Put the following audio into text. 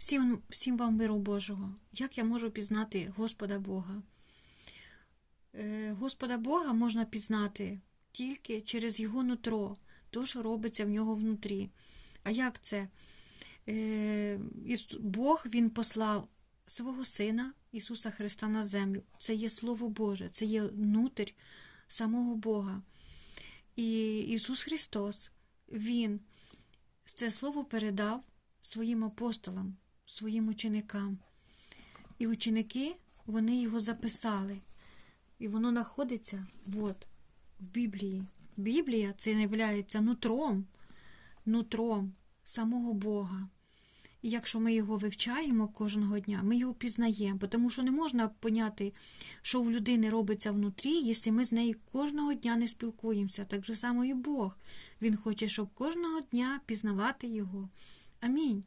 Всім, всім вам миру Божого. Як я можу пізнати Господа Бога? Е, Господа Бога можна пізнати тільки через Його нутро, то, що робиться в нього внутрі. А як це? Е, Бог Він послав свого Сина Ісуса Христа на землю. Це є Слово Боже, це є внутрь самого Бога. І Ісус Христос, Він це слово передав своїм апостолам, своїм ученикам. І ученики вони його записали. І воно знаходиться от, в Біблії. Біблія це є нутром, нутром самого Бога. І якщо ми його вивчаємо кожного дня, ми його пізнаємо, тому що не можна поняти, що в людини робиться внутрі, якщо ми з нею кожного дня не спілкуємося. Так же само і Бог. Він хоче, щоб кожного дня пізнавати його. Амінь.